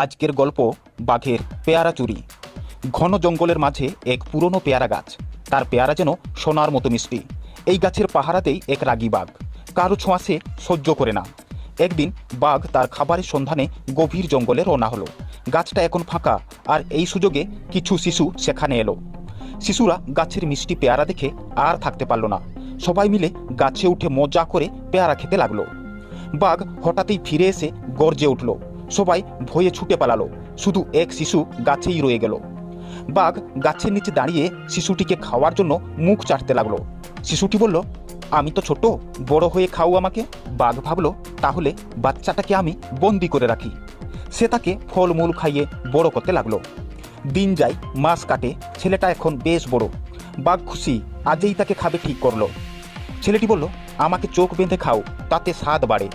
আজকের গল্প বাঘের পেয়ারা চুরি। ঘন জঙ্গলের মাঝে এক পুরনো পেয়ারা গাছ। তার পেয়ারা যেন সোনার মতো মিষ্টি। এই গাছের পাহারাতেই এক রাগী বাঘ। কারও ছোঁয়াশে সহ্য করে না। একদিন বাঘ তার খাবারের সন্ধানে গভীর জঙ্গলে রওনা হলো। গাছটা এখন ফাঁকা, আর এই সুযোগে কিছু শিশু সেখানে এলো। শিশুরা গাছের মিষ্টি পেয়ারা দেখে আর থাকতে পারল না। সবাই মিলে গাছে উঠে মজা করে পেয়ারা খেতে লাগল। বাঘ হঠাৎই ফিরে এসে গর্জে উঠল। সবাই ভয়ে ছুটে পালালো। শুধু এক শিশু গাছেই রয়ে গেল। বাঘ গাছের নিচে দাঁড়িয়ে শিশুটিকে খাওয়ার জন্য মুখ চাটতে লাগল। শিশুটি বলল, আমি তো ছোট, বড় হয়ে খাও আমাকে। বাঘ ভাবলো, তাহলে বাচ্চাটাকে আমি বন্দি করে রাখি। সে তাকে ফলমূল খাইয়ে বড় করতে লাগল। দিন যায়, মাস কাটে, ছেলেটা এখন বেশ বড়। বাঘ খুশি, আজেই তাকে খাবে ঠিক করল। ছেলেটি বলল, আমাকে চোখ বেঁধে খাও, তাতে স্বাদ বাড়ে।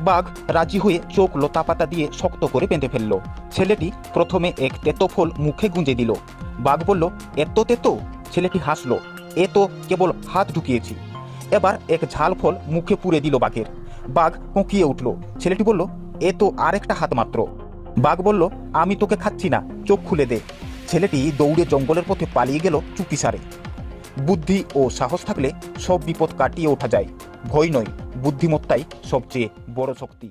বাঘ রাজি হয়ে চোখ লতাপাতা দিয়ে শক্ত করে বেঁধে ফেলল। ছেলেটি প্রথমে এক তেতো ফল মুখে গুঁজে দিল। বাঘ বলল, এত তেতো? ছেলেটি হাসলো, এ তো কেবল হাত ঢুকিয়েছি। এবার এক ঝাল ফল মুখে পুরে দিল বাঘের। বাঘ কোঁকিয়ে উঠল। ছেলেটি বলল, এ তো আরেকটা হাত মাত্র। বাঘ বলল, আমি তোকে খাচ্ছি না, চোখ খুলে দে। ছেলেটি দৌড়ে জঙ্গলের পথে পালিয়ে গেল চুপিসারে। বুদ্ধি ও সাহস থাকলে সব বিপদ কাটিয়ে ওঠা যায়। ভয় নয়, বুদ্ধিমত্তাই সবচেয়ে বড় শক্তি